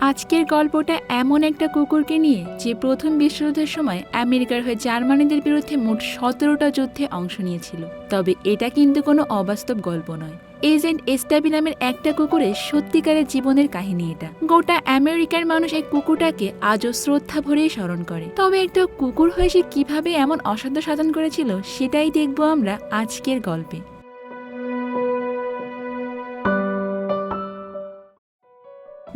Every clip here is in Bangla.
আজকের গল্পটা এমন একটা কুকুরকে নিয়ে যে প্রথম বিশ্বযুদ্ধের সময় আমেরিকার হয়ে জার্মানিদের বিরুদ্ধে মোট সতেরোটা যুদ্ধে অংশ নিয়েছিল। তবে এটা কিন্তু কোনো অবাস্তব গল্প নয়। এজেন্ট এস্টাবি নামের একটা কুকুরের সত্যিকারের জীবনের কাহিনী এটা। গোটা আমেরিকার মানুষ এই কুকুরটাকে আজও শ্রদ্ধা ভরেই স্মরণ করে। তবে একটা কুকুর হয়ে সে কীভাবে এমন অসাধ্য সাধন করেছিল, সেটাই দেখব আমরা আজকের গল্পে।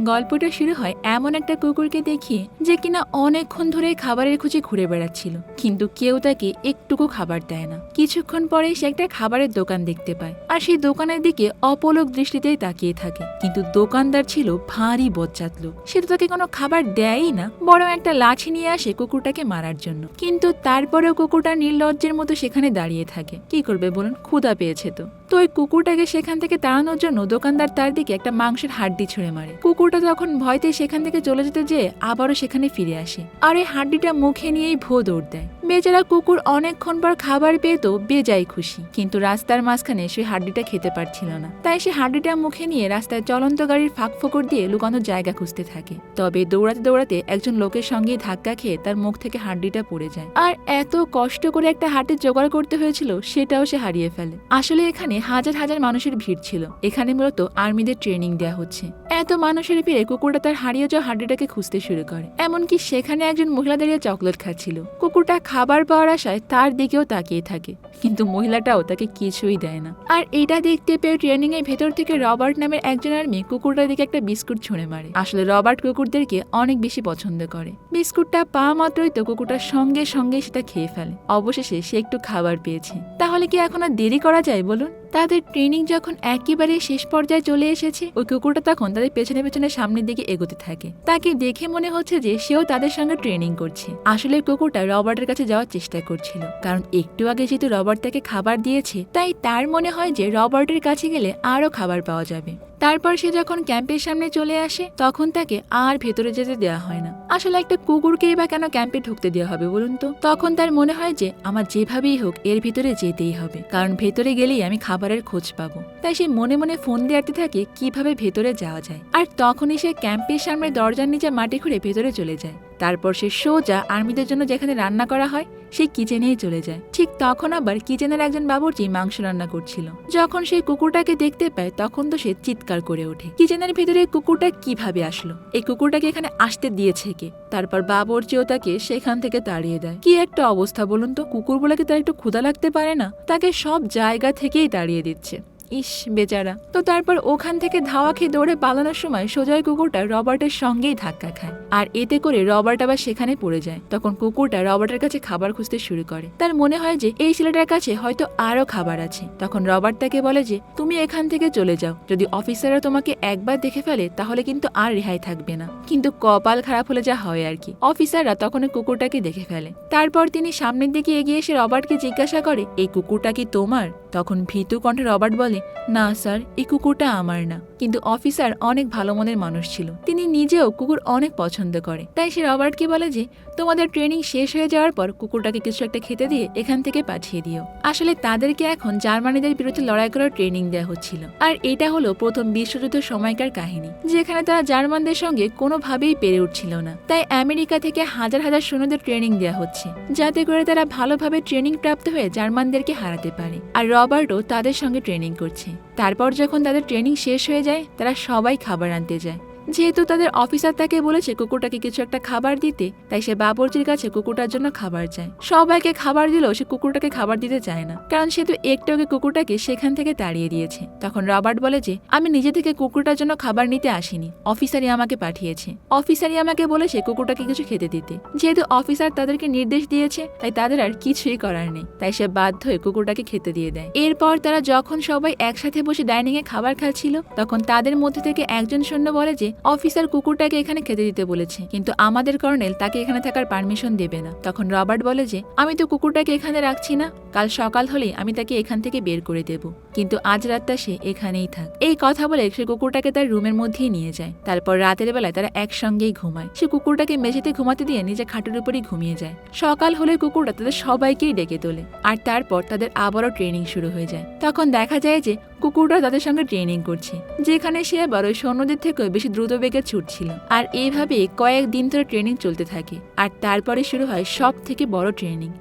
গল্পটা শুরু হয় এমন একটা কুকুরকে দেখিয়ে যে কিনা অনেকক্ষণ ধরে খাবারের খুঁজে ঘুরে বেড়াচ্ছিল। কিন্তু কেউ তাকে একটুকু খাবার দেয় না। কিছুক্ষণ পরে সে একটা খাবারের দোকান দেখতে পায় আর সেই দোকানের দিকে অপলক দৃষ্টিতেই তাকিয়ে থাকে। কিন্তু দোকানদার ছিল ভারী বজ্জাত লোক। সে তো তাকে কোনো খাবার দেয়ই না, বরং একটা লাঠি নিয়ে আসে কুকুরটাকে মারার জন্য। কিন্তু তারপরেও কুকুরটা নির্লজ্জের মতো সেখানে দাঁড়িয়ে থাকে। কি করবে বলুন? ক্ষুধা পেয়েছে তো। তো ওই কুকুরটাকে সেখান থেকে তাড়ানোর জন্য দোকানদার তার দিকে একটা মাংসের হাড্ডি ছুঁড়ে মারে। কুকুরটা তখন ভয়তে সেখান থেকে চলে যেতে যেয়ে আবারও সেখানে ফিরে আসে। আর এই হাড্ডিটা মুখে নিয়েই ভো দৌড় দেয়। বেচারা কুকুর অনেকক্ষণ পর খাবার পেয়ে তো বেজায় খুশি। কিন্তু রাস্তার মাঝখানে সেই হাড্ডিটা খেতে পারছিল না। তাই সে হাড্ডিটা মুখে নিয়ে রাস্তায় চলন্ত গাড়ির ফাঁক ফোকর দিয়ে লুকানোর জায়গা খুঁজতে থাকে। তবে দৌড়াতে দৌড়াতে একজন লোকের সঙ্গে ধাক্কা খেয়ে তার মুখ থেকে হাড্ডিটা পড়ে যায়। আর এত কষ্ট করে একটা হাড্ডি জোগাড় করতে হয়েছিল, সেটাও সে হারিয়ে ফেলে। আসলে এখানে হাজার হাজার মানুষের ভিড় ছিল। এখানে মূলত আর্মিদের ট্রেনিং দেওয়া হচ্ছে। এত মানুষের ভিড়ে কুকুরটা তার হারিয়ে যাওয়া হাড্ডিটাকে খুঁজতে শুরু করে। এমনকি সেখানে একজন মহিলা দাঁড়িয়ে চকলেট খাচ্ছিল। কুকুরটা খাবার পাওয়ার আশায় তার দিকেও তাকিয়ে থাকে। কিন্তু মহিলাটাও তাকে কিছুই দেয় না। আর এটা দেখতে পেয়ে ট্রেনিং এর ভেতর থেকে রবার্ট নামের একজন আর্মি কুকুরটার দিকে একটা বিস্কুট ছুঁড়ে মারে। আসলে রবার্ট কুকুরদেরকে অনেক বেশি পছন্দ করে। বিস্কুটটা পা মাত্রই তো কুকুরটার সঙ্গে সঙ্গে সেটা খেয়ে ফেলে। অবশেষে সে একটু খাবার পেয়েছে। তাহলে কি এখন আর দেরি করা যায় বলুন? তাদের ট্রেনিং যখন একেবারে শেষ পর্যায়ে চলে এসেছে, ওই কুকুরটা তখন তাদের পেছনে পেছনে সামনের দিকে এগোতে থাকে। তাকে দেখে মনে হচ্ছে যে সেও তাদের সঙ্গে ট্রেনিং করছে। আসলে কুকুরটা রবার্টের কাছে যাওয়ার চেষ্টা করছিল। কারণ একটু আগে যেহেতু রবার্ট তাকে খাবার দিয়েছে, তাই তার মনে হয় যে রবার্টের কাছে গেলে আরও খাবার পাওয়া যাবে। তারপর সে যখন ক্যাম্পের সামনে চলে আসে, তখন তাকে আর ভেতরে যেতে দেওয়া হয় না। আসলে একটা কুকুরকেই বা কেন ক্যাম্পে ঢুকতে দেওয়া হবে বলুন তো? তখন তার মনে হয় যে আমার যেভাবেই হোক, এর ভিতরে যেতেই হবে। কারণ ভেতরে গেলেই আমি খাবারের খোঁজ পাবো। তাই সে মনে মনে ফোন দেয়াতে থাকে, কীভাবে ভেতরে যাওয়া যায়। আর তখনই সে ক্যাম্পের সামনে দরজার নিচে মাটি খুঁড়ে ভেতরে চলে যায়। তারপর সে সোজা আর্মিদের জন্য যেখানে রান্না করা হয়, সেই কিচেনেই চলে যায়। ঠিক তখন আবার কিচেনের একজন বাবুর্চি মাংস রান্না করছিল। যখন সেই কুকুরটাকে দেখতে পায়, তখন তো সে চিৎকার করে ওঠে। কিচেনের ভিতরে কুকুরটা কীভাবে আসলো? এই কুকুরটাকে এখানে আসতে দিয়েছে কে? তারপর বাবরচিও তাকে সেখান থেকে তাড়িয়ে দেয়। কি একটা অবস্থা বলুন তো? কুকুর বলে তার একটু ক্ষুধা লাগতে পারে না? তাকে সব জায়গা থেকেই তাড়িয়ে দিচ্ছে। ইস, বেচারা। তো তারপর ওখান থেকে ধাওয়া খেয়ে দৌড়ে পালানোর সময় সোজয় কুকুরটা রবার্টের সঙ্গেই ধাক্কা খায়। আর এতে করে রবার্ট আবার সেখানে পড়ে যায়। তখন কুকুরটা রবার্টের কাছে খাবার খুঁজতে শুরু করে। তার মনে হয় যে এই ছেলেটার কাছে হয়তো আরও খাবার আছে। তখন রবার্ট তাকে বলে যে, তুমি এখান থেকে চলে যাও। যদি অফিসাররা তোমাকে একবার দেখে ফেলে, তাহলে কিন্তু আর রেহাই থাকবে না। কিন্তু কপাল খারাপ হলে যা হয় আর কি। অফিসাররা তখন কুকুরটাকে দেখে ফেলে। তারপর তিনি সামনের দিকে এগিয়ে এসে রবার্টকে জিজ্ঞাসা করে, এই কুকুরটা কি তোমার? তখন ভীতু কণ্ঠে রবার্ট বলে না, স্যার, এই কুকুরটা আমার না। কিন্তু অফিসার অনেক ভালো মনের মানুষ ছিল। তিনি নিজেও কুকুর অনেক পছন্দ করে। তাই সে রবার্টকে বলে যে, তোমাদের ট্রেনিং শেষ হয়ে যাওয়ার পর কুকুরটাকে কিছু একটা খেতে দিয়ে এখান থেকে পাঠিয়ে দিও। আসলে তাদেরকে এখন জার্মানিদের বিরুদ্ধে লড়াই করার ট্রেনিং দেওয়া হচ্ছিল। আর এটা হলো প্রথম বিশ্বযুদ্ধের সময়কার কাহিনী, যেখানে তারা জার্মানদের সঙ্গে কোনোভাবেই পেরে উঠছিল না। তাই আমেরিকা থেকে হাজার হাজার সৈন্যদের ট্রেনিং দেওয়া হচ্ছে, যাতে করে তারা ভালোভাবে ট্রেনিং প্রাপ্ত হয়ে জার্মানদেরকে হারাতে পারে। আর রবার্টও তাদের সঙ্গে ট্রেনিং করছে। তারপর যখন তাদের ট্রেনিং শেষ হয়ে যায় তারা সবাই খাবার আনতে যায়। যেহেতু তাদের অফিসার তাকে বলেছে কুকুরটাকে কিছু একটা খাবার দিতে, তাই সে বাবরচির কাছে কুকুরটার জন্য খাবার চায়। সবাইকে খাবার দিলেও সে কুকুরটাকে খাবার দিতে চায় না, কারণ সে তো একটু আগে কুকুরটাকে সেখান থেকে তাড়িয়ে দিয়েছে। তখন রবার্ট বলে যে, আমি নিজে থেকে কুকুরটার জন্য খাবার নিতে আসিনি। অফিসারই আমাকে পাঠিয়েছে। অফিসারই আমাকে বলেছে কুকুরটাকে কিছু খেতে দিতে। যেহেতু অফিসার তাদেরকে নির্দেশ দিয়েছে, তাই তাদের আর কিছুই করার নেই। তাই সে বাধ্য হয়ে কুকুরটাকে খেতে দিয়ে দেয়। এরপর তারা যখন সবাই একসাথে বসে ডাইনিং এ খাবার খাচ্ছিল, তখন তাদের মধ্যে থেকে একজন সৈন্য বলে যে অফিসার কুকুরটাকে এখানে খেতে দিতে বলেছে, কিন্তু আমাদের কর্নেল তাকে এখানে থাকার পারমিশন দেবে না। তখন রবার্ট বলে যে, আমি তো কুকুরটাকে এখানে রাখছি না। কাল সকাল হলেই আমি তাকে এখান থেকে বের করে দেব। কিন্তু আজ রাতটা সে এখানেই থাক। এই কথা বলে সে কুকুরটাকে তার রুমের মধ্যেই নিয়ে যায়। তারপর রাতের বেলায় তারা একসঙ্গেই ঘুমায়। সে কুকুরটাকে মেঝেতে ঘুমাতে দিয়ে নিজে খাটের উপরই ঘুমিয়ে যায়। সকাল হলে কুকুরটা তাদের সবাইকেই ডেকে তোলে। আর তারপর তাদের আবারও ট্রেনিং শুরু হয়ে যায়। তখন দেখা যায় যে কুকুরটা তাদের সঙ্গে ট্রেনিং করছে। যেখানে সে আবার ওই সৈন্যদের থেকেও বেশি দ্রুত বেগে ছুটছিল। আর এইভাবে কয়েকদিন ধরে ট্রেনিং চলতে থাকে। আর তারপরে শুরু হয় সব থেকে বড় ট্রেনিং।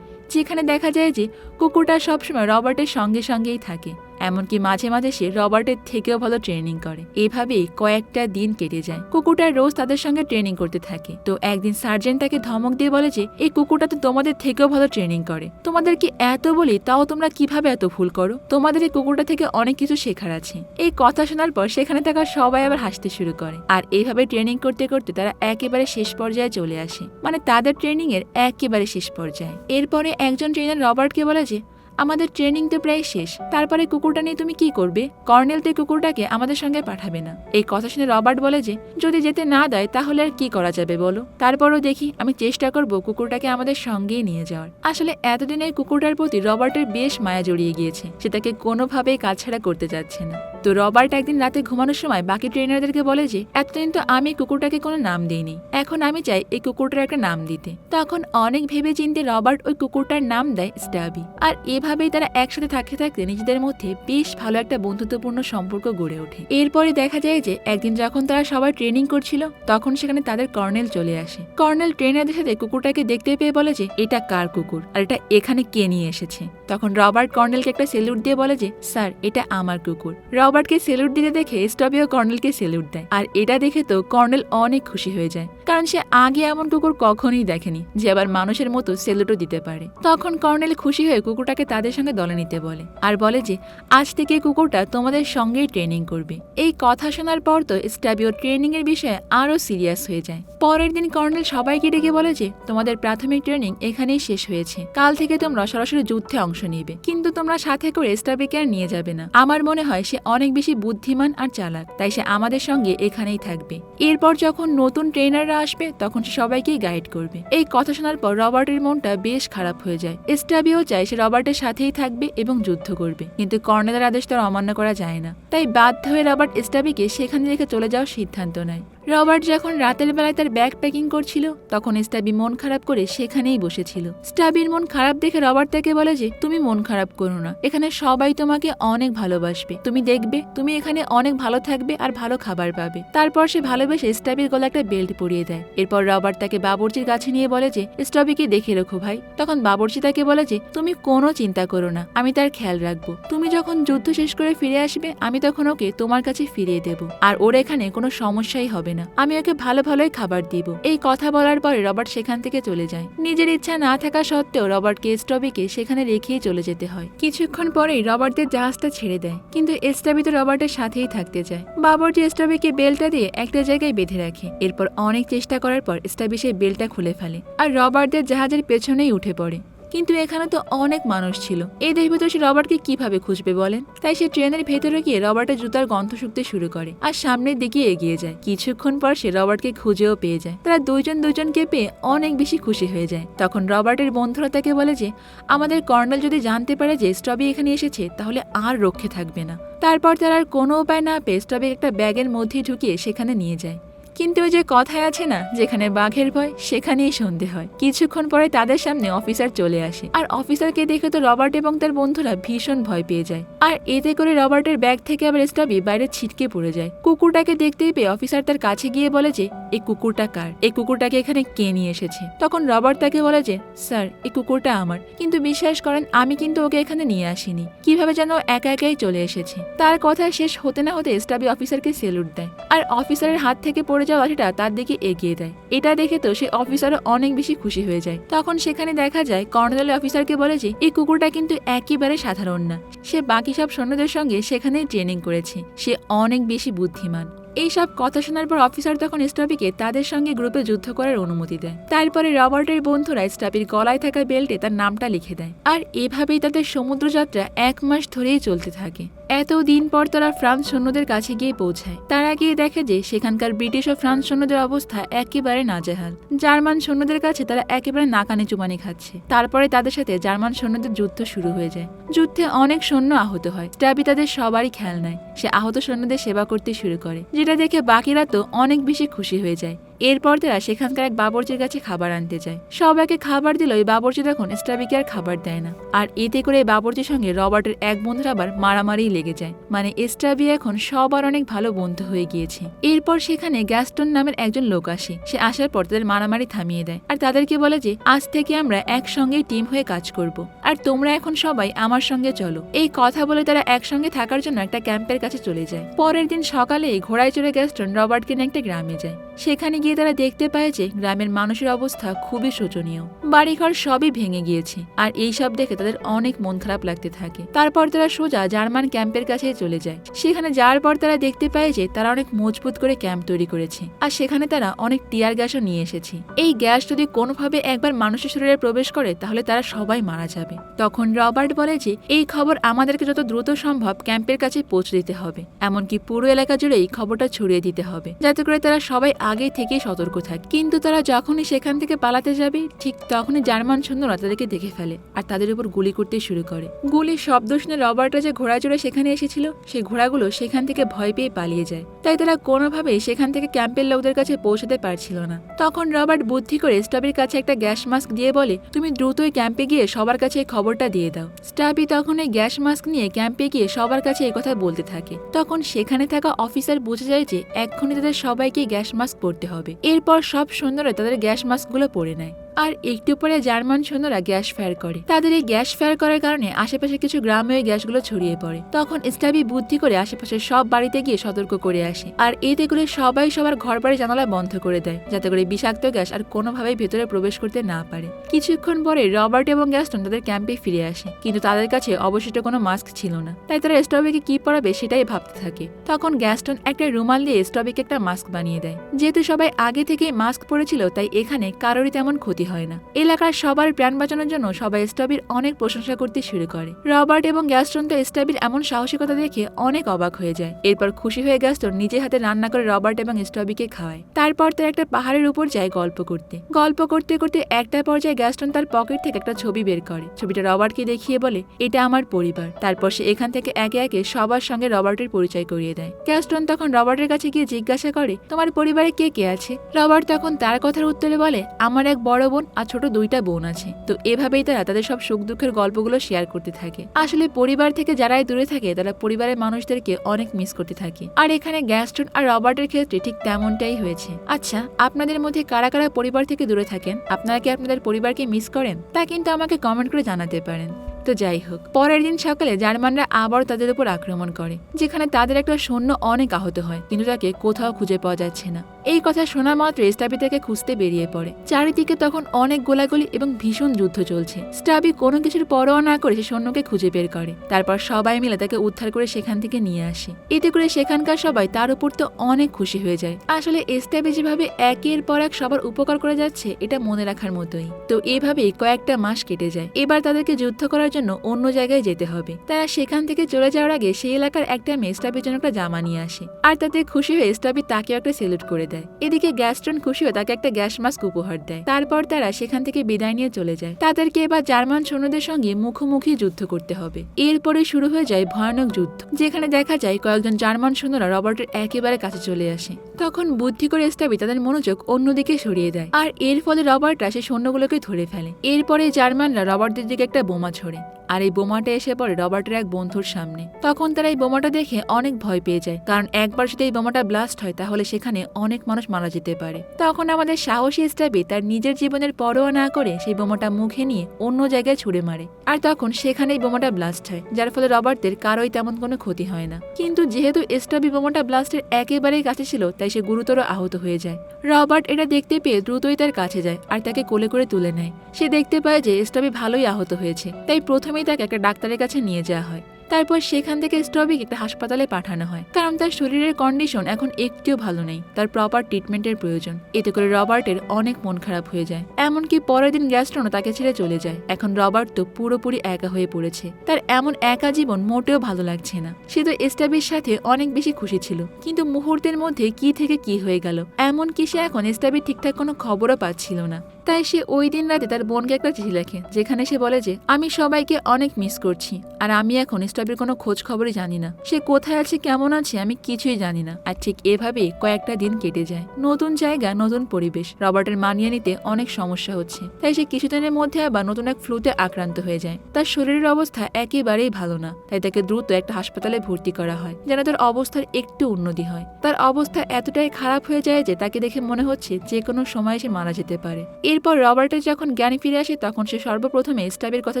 যেখানে দেখা যায় যে কুকুরটা সবসময় রবার্টের সঙ্গে সঙ্গেই থাকে। এমনকি মাঝে মাঝে সে রবার্টের থেকেও ভালো ট্রেনিং করে। এভাবেই কয়েকটা দিন কেটে যায়। কুকুরটা রোজ তাদের সঙ্গে ট্রেনিং করতে থাকে। তো একদিন সার্জেন্ট তাকে ধমক দিয়ে বলে যে, এই কুকুরটা তো তোমাদের থেকেও ভালো ট্রেনিং করে। তোমাদের কি এত বলি, তাও তোমরা কীভাবে এত ভুল করো? তোমাদের এই কুকুরটা থেকে অনেক কিছু শেখার আছে। এই কথা শোনার পর সেখানে থাকা সবাই আবার হাসতে শুরু করে। আর এইভাবে ট্রেনিং করতে করতে তারা একেবারে শেষ পর্যায়ে চলে আসে। মানে তাদের ট্রেনিং এর একেবারে শেষ পর্যায়ে। এরপরে একজন ট্রেনার রবার্টকে বলে যে আমাদের ট্রেনিং তো প্রায় শেষ। তারপরে কুকুরটা নিয়ে তুমি কি করবে? কর্নেল তো কুকুরটাকে আমাদের সঙ্গে পাঠাবে না। এই কথা শুনে রবার্ট বলে যে, যদি যেতে না দেয়, তাহলে আর কি করা যাবে বলো? তারপরও দেখি, আমি চেষ্টা করব কুকুরটাকে আমাদের সঙ্গেই নিয়ে যাওয়ার। আসলে এতদিন এই কুকুরটার প্রতি রবার্টের বেশ মায়া জড়িয়ে গিয়েছে। সেটাকে কোনোভাবেই কাছাড়া করতে যাচ্ছে না। তো রবার্ট একদিন রাতে ঘুমানোর সময় বাকি ট্রেনারদেরকে বলে যে, এতদিন তো আমি কুকুরটাকে কোনো নাম দিইনি। এখন আমি চাই এই কুকুরটার একটা নাম দিতে। তখন অনেক ভেবে চিনতে রবার্ট ওই কুকুরটার নাম দেয় স্টাবি আর এভাবেই তারা একসাথে থাকতে থাকতে নিজেদের মধ্যে বেশ ভালো একটা বন্ধুত্বপূর্ণ সম্পর্ক গড়ে ওঠে। এরপরে দেখা যায় যে, একদিন যখন তারা সবাই ট্রেনিং করছিল, তখন সেখানে তাদের কর্নেল চলে আসে। কর্নেল ট্রেনারদের সাথে কুকুরটাকে দেখতে পেয়ে বলে যে, এটা কার কুকুর? আর এটা এখানে কে নিয়ে এসেছে? তখন রবার্ট কর্নেলকে একটা সেলুট দিয়ে বলে যে, স্যার, এটা আমার কুকুর। রবার্টকে সেলুট দিতে দেখে স্টবিও কর্নেলকে সেলুট দেয়। আর এটা দেখে তো কর্নেল অনেক খুশি হয়ে যায়। কারণ সে আগে এমন কুকুর কখনোই দেখেনি যে আবার মানুষের মতো সেলুটও দিতে পারে। তখন কর্নেল খুশি হয়ে কুকুরটাকে তাদের সঙ্গে দলে নিতে বলে আর বলে যে, আজ থেকে কুকুরটা তোমাদের সঙ্গেই ট্রেনিং করবে। এই কথা শোনার পর তো স্টাবিও ট্রেনিং এর বিষয়ে আরও সিরিয়াস হয়ে যায়। পরের দিন কর্নেল সবাইকে ডেকে বলে যে, তোমাদের প্রাথমিক ট্রেনিং এখানেই শেষ হয়েছে। কাল থেকে তোমরা সরাসরি যুদ্ধে অংশ নিবে। কিন্তু তোমরা সাথে করে স্টাবিকে আর নিয়ে যাবে না। আমার মনে হয় সে অনেক বেশি বুদ্ধিমান আর চালাক, তাই সে আমাদের সঙ্গে এখানেই থাকবে। এরপর যখন নতুন ট্রেনাররা আসবে, তখন সে সবাইকেই গাইড করবে। এই কথা শোনার পর রবার্টের মনটা বেশ খারাপ হয়ে যায়। স্টাবিও চায় সে রবার্টের সাথেই থাকবে এবং যুদ্ধ করবে। কিন্তু কর্নেলের আদেশ তো অমান্য করা যায় না। তাই বাধ্য হয়ে রবার্ট স্টাবিকে সেখানে রেখে চলে যাওয়ার সিদ্ধান্ত নেয়। রবার্ট যখন রাতের বেলায় তার ব্যাগ প্যাকিং করছিল, তখন স্টাবি মন খারাপ করে সেখানেই বসেছিল। স্টাবির মন খারাপ দেখে রবার্ট তাকে বলে যে, তুমি মন খারাপ করো না। এখানে সবাই তোমাকে অনেক ভালোবাসবে। তুমি দেখবে, তুমি এখানে অনেক ভালো থাকবে আর ভালো খাবার পাবে। তারপর সে ভালোবেসে স্টাবির গলা একটা বেল্ট পরিয়ে দেয়। এরপর রবার্ট তাকে বাবরচির কাছে নিয়ে বলে যে, স্টাবিকে দেখে রেখো ভাই। তখন বাবরচি তাকে বলে যে, তুমি কোনো চিন্তা করো না। আমি তার খেয়াল রাখব। তুমি যখন যুদ্ধ শেষ করে ফিরে আসবে, আমি তখন ওকে তোমার কাছে ফিরিয়ে দেব। আর ওর এখানে কোনো সমস্যাই হবে না। আমি ওকে ভালো ভালোই খাবার দিব। এই কথা বলার পরে রবার্ট সেখান থেকে চলে যায়। নিজের ইচ্ছা না থাকা সত্ত্বেও রবার্টকে স্টবিকে সেখানে রেখেই চলে যেতে হয়। কিছুক্ষণ পরেই রবার্টদের জাহাজটা ছেড়ে দেয়। কিন্তু স্টবি তো রবার্টের সাথেই থাকতে চায়। বাবরটি স্টবিকে বেলটা দিয়ে একটা জায়গায় বেঁধে রাখে। এরপর অনেক চেষ্টা করার পর স্টবি সেই বেলটা খুলে ফেলে। আর রবার্টদের জাহাজের পেছনেই উঠে পড়ে। কিন্তু এখানে তো অনেক মানুষ ছিল। এই দেহের ভেতর সে রবার্টকে কীভাবে খুঁজবে বলেন? তাই সে ট্রেনের ভেতরে গিয়ে রবার্টের জুতার গন্ধ শুকতে শুরু করে আর সামনের দিকে এগিয়ে যায়। কিছুক্ষণ পর সে রবার্টকে খুঁজেও পেয়ে যায়। তারা দুইজন দুজনকে পেয়ে অনেক বেশি খুশি হয়ে যায়। তখন রবার্টের বন্ধুরা তাকে বলে যে, আমাদের কর্নেল যদি জানতে পারে যে স্ট্রবি এখানে এসেছে, তাহলে আর রক্ষে থাকবে না। তারপর তারা আর কোনো উপায় না পেয়ে স্ট্রবি একটা ব্যাগের মধ্যে ঢুকিয়ে সেখানে নিয়ে যায়। কিন্তু ওই যে কথায় আছে না, যেখানে বাঘের ভয়, সেখানেই সন্ধে হয়। কিছুক্ষণ পরে তাদের সামনে অফিসার চলে আসে। আর অফিসারকে দেখে তো রবার্ট এবং তার বন্ধুরা ভীষণ ভয় পেয়ে যায়। আর এতে করে রবার্টের ব্যাগ থেকে আবার স্টাবি বাইরে ছিটকে পড়ে যায়। কুকুরটাকে দেখতেই পেয়ে অফিসার তার কাছে গিয়ে বলে যে, এই কুকুরটা কার? এই কুকুরটাকে এখানে কে নিয়ে এসেছে? তখন রবার্ট তাকে বলে যে, স্যার, এই কুকুরটা আমার। কিন্তু বিশ্বাস করেন, আমি কিন্তু ওকে এখানে নিয়ে আসিনি। কীভাবে যেন একা একাই চলে এসেছে? তার কথা শেষ হতে না হতে স্টাবি অফিসারকে সেলুট দেয়। আর অফিসারের হাত থেকে পড়ে যাওয়া লাঠিটা তার দিকে এগিয়ে দেয়। এটা দেখে তো সে অফিসারও অনেক বেশি খুশি হয়ে যায়। তখন সেখানে দেখা যায় কর্নেল অফিসারকে বলে যে, এই কুকুরটা কিন্তু একেবারে সাধারণ না। সে বাকি সব সৈন্যদের সঙ্গে সেখানে ট্রেনিং করেছে। সে অনেক বেশি বুদ্ধিমান। এই সব কথা শোনার পর অফিসার তখন স্টপিকে তাদের সঙ্গে গ্রুপে যুদ্ধ করার অনুমতি দেয়। তারপরে রবার্টের বন্ধুরা স্টপির গলায় থাকা বেল্টে তার নামটা লিখে দেয়। আর এভাবেই তাদের সমুদ্রযাত্রা এক মাস ধরেই চলতে থাকে। এত দিন পর তারা ফ্রান্স সৈন্যদের কাছে গিয়ে পৌঁছায়। তারা গিয়ে দেখে যে সেখানকার ব্রিটিশ ও ফ্রান্স সৈন্যদের অবস্থা একেবারে নাজেহাল। জার্মান সৈন্যদের কাছে তারা একেবারে নাকানি চুমানি খাচ্ছে। তারপরে তাদের সাথে জার্মান সৈন্যদের যুদ্ধ শুরু হয়ে যায়। যুদ্ধে অনেক সৈন্য আহত হয়। স্টাবি তাদের সবারই খেয়াল নেয়। সে আহত সৈন্যদের সেবা করতে শুরু করে। যেটা দেখে বাকিরা তো অনেক বেশি খুশি হয়ে যায়। এরপর তারা সেখানকার এক বাবরচির কাছে খাবার আনতে যায়। সবাইকে খাবার দিল ওই বাবরচি তখন স্টাবিকে আর খাবার দেয় না। আর এতে করে এই বাবরচির সঙ্গে রবার্টের এক বন্ধুর আবার মারামারি লেগে যায়। মানে স্টাবি এখন সবার অনেক ভালো বন্ধু হয়ে গিয়েছে। এরপর সেখানে গ্যাস্টন নামের একজন লোক আসে। সে আসার পর তাদের মারামারি থামিয়ে দেয়। আর তাদেরকে বলে যে, আজ থেকে আমরা একসঙ্গে টিম হয়ে কাজ করব। আর তোমরা এখন সবাই আমার সঙ্গে চলো। এই কথা বলে তারা একসঙ্গে থাকার জন্য একটা ক্যাম্পের কাছে চলে যায়। পরের দিন সকালে ঘোড়ায় চড়ে গ্যাস্টন রবার্টকে নিয়ে একটা গ্রামে যায়। সেখানে গিয়ে তারা দেখতে পায় যে গ্রামের মানুষের অবস্থা খুবই শোচনীয়। বাড়িঘর সবই ভেঙে গিয়েছে, আর এই সব দেখে তাদের অনেক মন খারাপ লাগতে থাকে। তারপর তারা সোজা জার্মান ক্যাম্পের কাছে চলে যায়। সেখানে যাওয়ার পর তারা দেখতে পায় যে তারা অনেক মজবুত করে ক্যাম্প তৈরি করেছে, আর সেখানে তারা অনেক টিয়ার গ্যাসও নিয়ে এসেছে। এই গ্যাস যদি কোনোভাবে একবার মানুষের শরীরে প্রবেশ করে, তাহলে তারা সবাই মারা যাবে। তখন রবার্ট বলে যে, এই খবর আমাদেরকে যত দ্রুত সম্ভব ক্যাম্পের কাছে পৌঁছে দিতে হবে। এমনকি পুরো এলাকা জুড়ে এই খবরটা ছড়িয়ে দিতে হবে, যাতে করে তারা সবাই আগে থেকেই সতর্ক থাকে। কিন্তু তারা যখনই সেখান থেকে পালাতে যাবে, ঠিক তখনই জার্মান সৈন্যরা তাদেরকে দেখে ফেলে আর তাদের উপর গুলি করতে শুরু করে। গুলির শব্দ শুনে রবার্টরা যে ঘোড়া চড়ে সেখানে এসেছিল, সেই ঘোড়াগুলো সেখান থেকে ভয় পেয়ে পালিয়ে যায়। তাই তারা কোনোভাবেই সেখান থেকে ক্যাম্পের লোকদের কাছে পৌঁছাতে পারছিল না। তখন রবার্ট বুদ্ধি করে স্টাবির কাছে একটা গ্যাস মাস্ক দিয়ে বলে, তুমি দ্রুতই ক্যাম্পে গিয়ে সবার কাছে এই খবরটা দিয়ে দাও। স্টাবি তখন এই গ্যাস মাস্ক নিয়ে ক্যাম্পে গিয়ে সবার কাছে এই কথা বলতে থাকে। তখন সেখানে থাকা অফিসার বুঝে যায় যে, এক্ষুনি তাদের সবাইকে গ্যাস মাস্ক পরতে হবে। এরপর সব সৈন্যরা তাদের গ্যাস মাস্কগুলো পরে নেয়। আর একটু পরে জার্মান সৈন্যরা গ্যাস ফায়ার করে। তাদের এই গ্যাস ফায়ার করার কারণে আশেপাশে কিছু গ্রামে ওই গ্যাসগুলো ছড়িয়ে পড়ে। তখন স্টাবি বুদ্ধি করে আশেপাশের সব বাড়িতে গিয়ে সতর্ক করে আসে আর এতে করে সবাই সবার ঘর বাড়ি জানালা বন্ধ করে দেয়, যাতে করে বিষাক্ত গ্যাস আর কোনোভাবেই ভেতরে প্রবেশ করতে না পারে। কিছুক্ষণ পরে রবার্ট এবং গ্যাস্টন তাদের ক্যাম্পে ফিরে আসে, কিন্তু তাদের কাছে অবশিষ্ট কোনো মাস্ক ছিল না। তাই তারা স্টবিকে কি পরাবে সেটাই ভাবতে থাকে। তখন গ্যাস্টন একটা রুমাল দিয়ে স্টবিকে একটা মাস্ক বানিয়ে দেয়। যেহেতু সবাই আগে থেকেই মাস্ক পরেছিল, তাই এখানে কারোরই তেমন ক্ষতি হয় না। এলাকার সবার প্রাণ বাঁচানোর জন্য সবাই স্টবির অনেক প্রশংসা করতে শুরু করে। রবার্ট এবং গ্যাস্টন তো স্টবির এমন সাহসিকতা দেখে অনেক অবাক হয়ে যায়। এরপর খুশি হয়ে গ্যাস্টন নিজে হাতে রান্না করে রবার্ট এবং স্টবিকে খাওয়ায়। তারপর তারা একটা পাহাড়ের উপর যায় গল্প করতে। গল্প করতে করতে একটা পর্যায়ে গ্যাস্টন তার পকেট থেকে একটা ছবি বের করে। ছবিটা রবার্টকে দেখিয়ে বলে, এটা আমার পরিবার। তারপর সে এখান থেকে একে একে সবার সঙ্গে রবার্টের পরিচয় করিয়ে দেয়। গ্যাস্টন তখন রবার্টের কাছে গিয়ে জিজ্ঞাসা করে, তোমার পরিবারে কে কে আছে? রবার্ট তখন তার কথার উত্তরে বলে, আমার এক বড় বোন আর ছোট দুইটা বোন আছে। তো এভাবেই তারা তাদের সব সুখ দুঃখের গল্পগুলো শেয়ার করতে থাকে। আসলে পরিবার থেকে যারাই দূরে থাকে, তারা পরিবারের মানুষদেরকে অনেক মিস করতে থাকে। আর এখানে গ্যাস্টন আর রবার্টের ক্ষেত্রে ঠিক তেমনটাই হয়েছে। আচ্ছা আপনাদের মধ্যে কারা কারা পরিবার থেকে দূরে থাকেন? আপনারা কি আপনাদের পরিবারকে মিস করেন? তা কিন্তু আমাকে কমেন্ট করে জানাতে পারেন। তো যাই হোক। পরের দিন সকালে জার্মানরা আবার তাদের উপর আক্রমণ করে, যেখানে তাদের একটা সৈন্য অনেক আহত হয়, কিন্তু তাকে কোথাও খুঁজে পাওয়া যাচ্ছে না। এই কথা শোনা মাত্র স্টাবি তাকে খুঁজতে বেরিয়ে পড়ে। চারিদিকে তখন অনেক গোলাগুলি এবং ভীষণ যুদ্ধ চলছে। স্টাবি কোনো কিছুর পরোয়া না করে সে সৈন্যকে খুঁজে বের করে, তারপর সবাই মিলে তাকে উদ্ধার করে সেখান থেকে নিয়ে আসে। এতে করে সেখানকার সবাই তার উপর তো অনেক খুশি হয়ে যায়। আসলে স্টাবি যেভাবে একের পর এক সবার উপকার করে যাচ্ছে, এটা মনে রাখার মতোই। তো এভাবেই কয়েকটা মাস কেটে যায়। এবার তাদেরকে যুদ্ধ করার জন্য অন্য জায়গায় যেতে হবে। তারা সেখান থেকে চলে যাওয়ার আগে সেই এলাকার একটা মেয়ে স্টাবির জন্য একটা জামা নিয়ে আসে। আর তাতে খুশি হয়ে স্টাবি তাকে একটা সেলুট করে দেয়। এদিকে গ্যাস্ট্রন খুশি হয়ে তাকে একটা গ্যাস মাস্ক উপহার দেয়। তারপর তারা সেখান থেকে বিদায় নিয়ে চলে যায়। তাদেরকে এবার জার্মান সৈন্যদের সঙ্গে মুখোমুখি যুদ্ধ করতে হবে। এরপরে শুরু হয়ে যায় ভয়ানক যুদ্ধ। যেখানে দেখা যায় কয়েকজন জার্মান সৈন্যরা রবার্টের একেবারে কাছে চলে আসে। তখন বুদ্ধি করে স্টাবি তাদের মনোযোগ অন্যদিকে সরিয়ে দেয়। আর এর ফলে রবার্টরা সেই সৈন্যগুলোকে ধরে ফেলে। এরপরে জার্মানরা রবার্টদের দিকে একটা বোমা ছড়ে। Amen. আর এই বোমাটা এসে পড়ে রবার্টের এক বন্ধুর সামনে। তখন তারা এই বোমাটা দেখে অনেক ভয় পেয়ে যায়, কারণ একবার যদি এই বোমাটা ব্লাস্ট হয়, তাহলে সেখানে অনেক মানুষ মারা যেতে পারে। তখন আমাদের সাহসী স্টাবি তার নিজের জীবনের পরোয়া না করে সেই বোমাটা মুখে নিয়ে অন্য জায়গায় ছুড়ে মারে। আর তখন সেখানেই বোমাটা ব্লাস্ট হয়, যার ফলে রবার্টদের কারোই তেমন কোনো ক্ষতি হয় না। কিন্তু যেহেতু স্টাবি বোমাটা ব্লাস্টের একেবারেই কাছে ছিল, তাই সে গুরুতর আহত হয়ে যায়। রবার্ট এটা দেখতে পেয়ে দ্রুতই তার কাছে যায় আর তাকে কোলে করে তুলে নেয়। সে দেখতে পায় যে স্টাবি ভালোই আহত হয়েছে, তাই প্রথমেই তাকে একটা ডাক্তারের কাছে নিয়ে যাওয়া হয়। তারপর সেখান থেকে স্ট্রবিকে একটা হাসপাতালে পাঠানো হয়। কারণ তার শরীরের কন্ডিশন এখন একটিও ভালো নেই। তার প্রপার ট্রিটমেন্টের প্রয়োজন। এতে করে রবার্টের অনেক মন খারাপ হয়ে যায়। এমনকি পরের দিন গ্যাস্ট্রনও তাকে ছেড়ে চলে যায়। এখন রবার্ট তো পুরোপুরি একা হয়ে পড়েছে। তার এমন একা জীবন মোটেও ভালো লাগছে না। সে তো এস্টাবির সাথে অনেক বেশি খুশি ছিল। কিন্তু মুহূর্তের মধ্যে কি থেকে কি হয়ে গেল? এমন কি সে এখন এস্টাবির ঠিকঠাক কোনো খবরও পাচ্ছিল না। তাই সে ওই দিন রাতে তার বোনকে একটা চিঠি লেখে, যেখানে সে বলে যে, আমি সবাইকে অনেক মিস করছি, আর আমি এখন স্টবির কোনো খোঁজ খবরই জানি না। সে কোথায় আছে, কেমন আছে, আমি কিছুই জানি না। আর ঠিক এভাবে কয়েকটা দিন কেটে যায়। নতুন জায়গা, নতুন পরিবেশ, রবার্টের মানিয়ে নিতে অনেক সমস্যা হচ্ছে। তাই সে কিছুদিনের মধ্যে আবার নতুন এক ফ্লুতে আক্রান্ত হয়ে যায়। তার শরীরের অবস্থা একেবারেই ভালো না, তাই তাকে দ্রুত একটা হাসপাতালে ভর্তি করা হয়, যেন তার অবস্থার একটু উন্নতি হয়। তার অবস্থা এতটাই খারাপ হয়ে যায় যে তাকে দেখে মনে হচ্ছে যে কোনো সময় সে মারা যেতে পারে। এরপর রবার্টের যখন জ্ঞানে ফিরে আসে তখন সে সর্বপ্রথমে স্টাবের কথা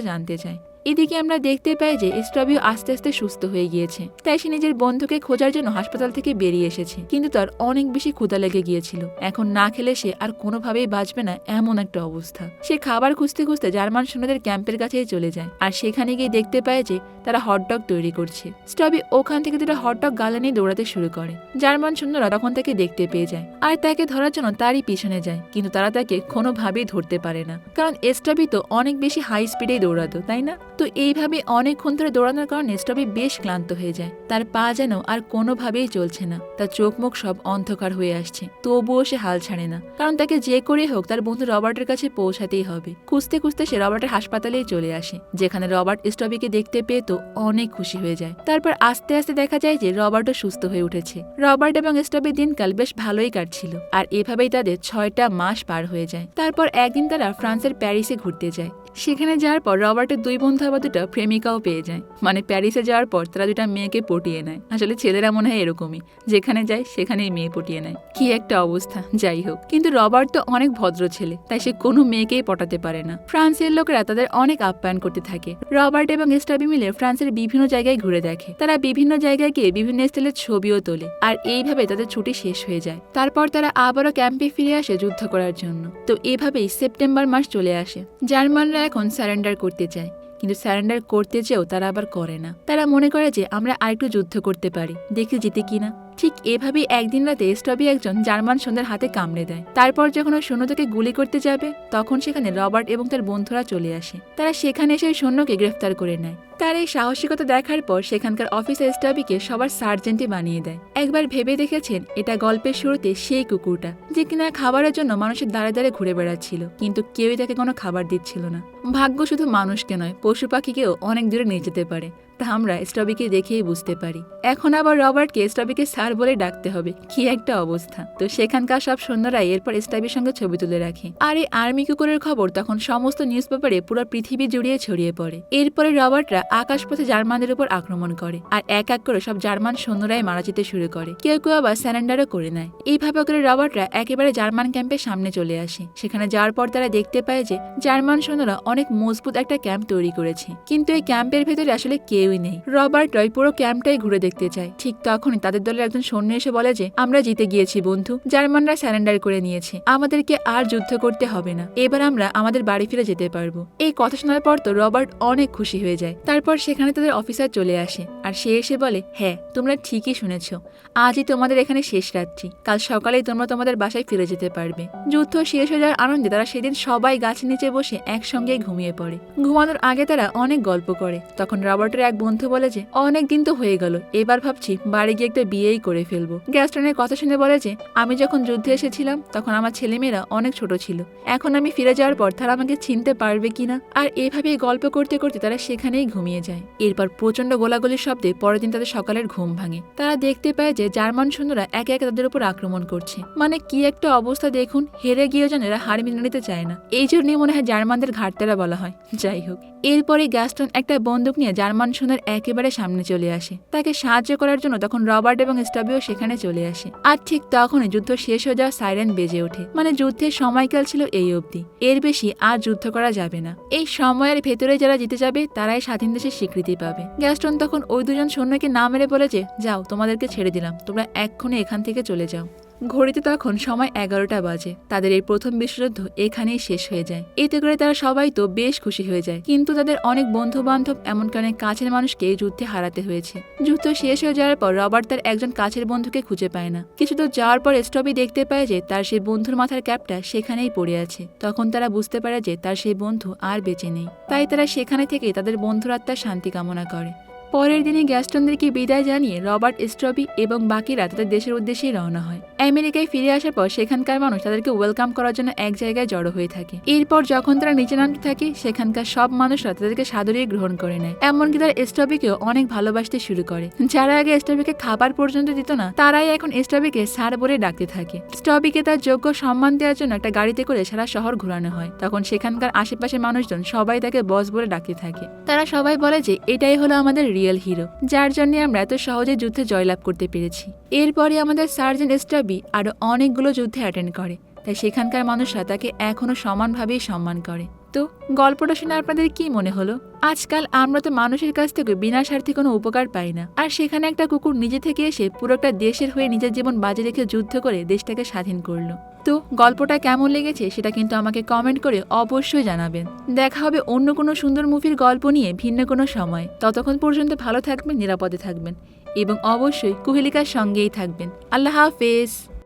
জানতে চায়। এদিকে আমরা দেখতে পাই যে স্ট্রবিও আস্তে আস্তে সুস্থ হয়ে গিয়েছে। তাই সে নিজের বন্ধুকে খোঁজার জন্য হাসপাতাল থেকে বেরিয়ে এসেছে। কিন্তু তার অনেক বেশি ক্ষুধা লেগে গিয়েছিল। এখন না খেলে সে আর কোনোভাবেই বাঁচবে না এমন একটা অবস্থা। সে খাবার খুঁজতে খুঁজতে জার্মান সৈন্যদের ক্যাম্পের কাছেই চলে যায়। আর সেখানে গিয়ে দেখতে পায় যে তারা হটডগ তৈরি করছে। স্ট্রবি ওখান থেকে দুটো হটডগ গালে নিয়ে দৌড়াতে শুরু করে। জার্মান সৈন্যরা তখন তাকে দেখতে পেয়ে যায়। আর তাকে ধরার জন্য তারই পিছনে যায়। কিন্তু তারা তাকে কোনোভাবেই ধরতে পারে না। কারণ স্ট্রবি তো অনেক বেশি হাই স্পিডেই দৌড়াতো, তাই না? তো এইভাবে অনেকক্ষণ ধরে দৌড়ানোর কারণে স্টবি বেশ ক্লান্ত হয়ে যায়। তার পা যেন আর কোনোভাবেই চলছে না। তার চোখ মুখ সব অন্ধকার হয়ে আসছে। তবুও সে হাল ছাড়ে না। কারণ তাকে যে করে হোক, তার বন্ধু রবার্টের কাছে পৌঁছাতেই হবে। খুঁজতে খুঁজতে সে রবার্টের হাসপাতালেই চলে আসে, যেখানে রবার্ট স্টবিকে দেখতে পেয়ে তো অনেক খুশি হয়ে যায়। তারপর আস্তে আস্তে দেখা যায় যে রবার্টও সুস্থ হয়ে উঠেছে। রবার্ট এবং স্টবির দিনকাল বেশ ভালোই কাটছিল। আর এভাবেই তাদের ছয়টা মাস পার হয়ে যায়। তারপর একদিন তারা ফ্রান্সের প্যারিসে ঘুরতে যায়। সেখানে যাওয়ার পর রবার্টের দুই বন্ধু আবার দুটো প্রেমিকাও পেয়ে যায়। মানে প্যারিসে যাওয়ার পর তারা দুটা মেয়েকে পটিয়ে নেয়। আসলে ছেলেরা মনে হয় এরকমই। যেখানে যায় সেখানেই মেয়ে পটিয়ে নেয়। কি একটা অবস্থা। যাই হোক। কিন্তু রবার্ট তো অনেক ভদ্র ছেলে, তাই সে কোনো মেয়েকেই পটাতে পারে না। ফ্রান্সের লোকেরা তাদের অনেক আপ্যায়ন করতে থাকে। রবার্ট এবং স্টাবি মিলে ফ্রান্সের বিভিন্ন জায়গায় ঘুরে দেখে। তারা বিভিন্ন জায়গায় গিয়ে বিভিন্ন স্টাইলের ছবিও তোলে। আর এইভাবে তাদের ছুটি শেষ হয়ে যায়। তারপর তারা আবারও ক্যাম্পে ফিরে আসে যুদ্ধ করার জন্য। তো এভাবেই সেপ্টেম্বর মাস চলে আসে। জার্মানরা এখন স্যারেন্ডার করতে চায়। কিন্তু স্যারেন্ডার করতে চেয়েও তারা আবার করে না। তারা মনে করে যে আমরা আরেকটু যুদ্ধ করতে পারি। দেখে জিতে কিনা। ঠিক এভাবেই একদিন রাতে স্টবি একজন জার্মান সন্ধ্যার হাতে কামড়ে দেয়। তারপর যখন ও সৈন্যতাকে গুলি করতে যাবে, তখন সেখানে রবার্ট এবং তার বন্ধুরা চলে আসে। তারা সেখানে এসে ওই সৈন্যকে গ্রেফতার করে নেয়। তার এই সাহসিকতা দেখার পর সেখানকার অফিসার স্টাবিকে সবার সার্জেন্টই বানিয়ে দেয়। একবার ভেবে দেখেছেন, এটা গল্পের শুরুতে সেই কুকুরটা, যে কিনা খাবারের জন্য মানুষের দ্বারে দ্বারে ঘুরে বেড়াচ্ছিল, কিন্তু কেউই তাকে কোনো খাবার দিচ্ছিল না। ভাগ্য শুধু মানুষকে নয়, পশু পাখিকেও অনেক দূরে নিয়ে যেতে পারে। তা আমরা স্টবিকে দেখেই বুঝতে পারি। এখন আবার রবার্টকে স্টবিকে স্যার বলে ডাকতে হবে। কি একটা অবস্থা। তো সেখানকার সব সৈন্যরাই এরপর স্টবির সঙ্গে ছবি তুলে রাখে। আর এই আর্মি কুকুরের খবর তখন সমস্ত নিউজ পেপারে পুরো পৃথিবী জুড়িয়ে ছড়িয়ে পড়ে। এরপরে রবার্টরা আকাশপথে জার্মানদের উপর আক্রমণ করে। আর এক এক করে সব জার্মান সৈন্যরাই মারা যেতে শুরু করে। কেউ কেউ আবার স্যারেন্ডারও করে নেয়। এইভাবে করে রবার্টরা একেবারে জার্মান ক্যাম্পের সামনে চলে আসে। সেখানে যাওয়ার পর তারা দেখতে পায় যে জার্মান সৈন্যরা অনেক মজবুত একটা ক্যাম্প তৈরি করেছে। কিন্তু এই ক্যাম্পের ভেতরে আসলে কেউই নেই। রবার্ট রয় পুরো ক্যাম্পটাই ঘুরে দেখতে চায়। ঠিক তখনই তাদের দলের একজন সৈন্য এসে বলে যে, আমরা জিতে গিয়েছি, বন্ধু। জার্মানরা স্যারেন্ডার করে নিয়েছে। আমাদেরকে আর যুদ্ধ করতে হবে না। এবার আমরা আমাদের বাড়ি ফিরে যেতে পারব। এই কথা শোনার পর তো রবার্ট অনেক খুশি হয়ে যায়। তারপর সেখানে তাদের অফিসার চলে আসে আর সে এসে বলে হ্যাঁ তোমরা ঠিকই শুনেছ। আজই তোমাদের এখানে শেষ রাত্রি। কাল সকালেই তোমরা তোমাদের বাসায় ফিরে যেতে পারবে। যুদ্ধ শেষ হয়ে যাওয়ার আনন্দে তারা সেদিন সবাই গাছের নিচে বসে একসঙ্গে ঘুমিয়ে পড়ে। ঘুমানোর আগে তারা অনেক গল্প করে। তখন রবার্টের এক বন্ধু বলে যে, অনেক দিন তো হয়ে গেল, এবার ভাবছি বাড়ি গিয়ে একটা বিয়েই করে ফেলব। গ্যাস্টনের কথা শুনে বলে যে, আমি যখন যুদ্ধে এসেছিলাম, তখন আমার ছেলেমেয়েরা অনেক ছোট ছিল। এখন আমি ফিরে যাওয়ার পর তারা আমাকে চিনতে পারবে কিনা? আর এভাবেই গল্প করতে করতে তারা সেখানেই ঘুমিয়ে যায়। এরপর প্রচণ্ড গোলাগুলির শব্দে পরের দিন তাদের সকালের ঘুম ভাঙে। তারা দেখতে পায় যে, জার্মান সৈন্যরা একে একে তাদের উপর আক্রমণ করছে। মানে কি একটা অবস্থা দেখুন, হেরে গিয়েও যেন এরা হার মেনে নিতে চায় না। এই জন্যই মনে হয় জার্মানদের ঘাটতেরা বলা হয়। যাই হোক এরপরে গ্যাস্টন একটা বন্দুক নিয়ে জার্মান সৈন্যের একেবারে সামনে চলে আসে। তাকে সাহায্য করার জন্য তখন রবার্ট এবং স্টাবিও সেখানে চলে আসে। আর ঠিক তখনই যুদ্ধ শেষ হয়ে যাওয়া সাইরেন বেজে ওঠে। মানে যুদ্ধের সময়কাল ছিল এই অবধি। এর বেশি আর যুদ্ধ করা যাবে না। এই সময়ের ভেতরে যারা জিতে যাবে, তারাই স্বাধীন দেশের স্বীকৃতি পাবে। গ্যাস্টন তখন ওই দুজন সৈন্যকে না মেরে বলে যে, যাও, তোমাদেরকে ছেড়ে দিলাম। তোমরা এক্ষুনি এখান থেকে চলে যাও। ঘড়িতে তখন সময় এগারোটা বাজে। তাদের এই প্রথম বিশ্বযুদ্ধ এখানেই শেষ হয়ে যায়। এতে করে তারা সবাই তো বেশ খুশি হয়ে যায়। কিন্তু তাদের অনেক বন্ধু বান্ধব এমনকি অনেক কাছের মানুষকে যুদ্ধে হারাতে হয়েছে। যুদ্ধ শেষ হয়ে যাওয়ার পর রবার্ট তার একজন কাছের বন্ধুকে খুঁজে পায় না। কিছু দূর যাওয়ার পর স্টবি দেখতে পায় যে তার সেই বন্ধুর মাথার ক্যাপটা সেখানেই পড়ে আছে। তখন তারা বুঝতে পারে যে তার সেই বন্ধু আর বেঁচে নেই। তাই তারা সেখানে থেকে তাদের বন্ধুর আত্মার শান্তি কামনা করে। পরের দিনে গ্যাস্টনদেরকে বিদায় জানিয়ে রবার্ট স্ট্রবি এবং বাকিরা তাদের দেশের উদ্দেশ্যেই রওনা হয়। আমেরিকায় ফিরে আসার পর সেখানকার মানুষ তাদেরকে ওয়েলকাম করার জন্য এক জায়গায় জড়ো হয়ে থাকে। এরপর যখন তারা নিচে নামতে থাকে, সেখানকার সব মানুষরা তাদেরকে সাদরে গ্রহণ করে নেয়। এমনকি তারা স্ট্রবিকেও অনেক ভালোবাসতে শুরু করে। যারা আগে স্ট্রবিকে খাবার পর্যন্ত দিত না, তারাই এখন স্ট্রবিকে স্যার বলে ডাকতে থাকে। স্ট্রবিকে তার যোগ্য সম্মান দেওয়ার জন্য একটা গাড়িতে করে সারা শহর ঘোরানো হয়। তখন সেখানকার আশেপাশের মানুষজন সবাই তাকে বস বলে ডাকতে থাকে। তারা সবাই বলে যে, এটাই হলো আমাদের রিয়েল হিরো যার জন্য আমরা এত সহজে যুদ্ধে জয়লাভ করতে পেরেছি। এরপরে আমাদের সার্জেন্ট স্টাবি আরও অনেকগুলো যুদ্ধে অ্যাটেন্ড করে, তাই সেখানকার মানুষরা তাকে এখনও সমানভাবেই সম্মান করে। তো, গল্পটা শুনে আপনাদের কি মনে হলো? আজকাল আমরা তো মানুষের কাছ থেকে বিনা স্বার্থে কোনো উপকার পাই না, আর সেখানে একটা কুকুর নিজে থেকে এসে পুরোটা দেশের হয়ে নিজের জীবন বাজে রেখে যুদ্ধ করে দেশটাকে স্বাধীন করল। তো গল্পটা কেমন লেগেছে সেটা কিন্তু আমাকে কমেন্ট করে অবশ্যই জানাবেন। দেখা হবে অন্য কোনো সুন্দর মুভির গল্প নিয়ে ভিন্ন কোনো সময়। ততক্ষণ পর্যন্ত ভালো থাকবেন, নিরাপদে থাকবেন এবং অবশ্যই কুহেলিকার সঙ্গেই থাকবেন। আল্লাহ হাফেজ।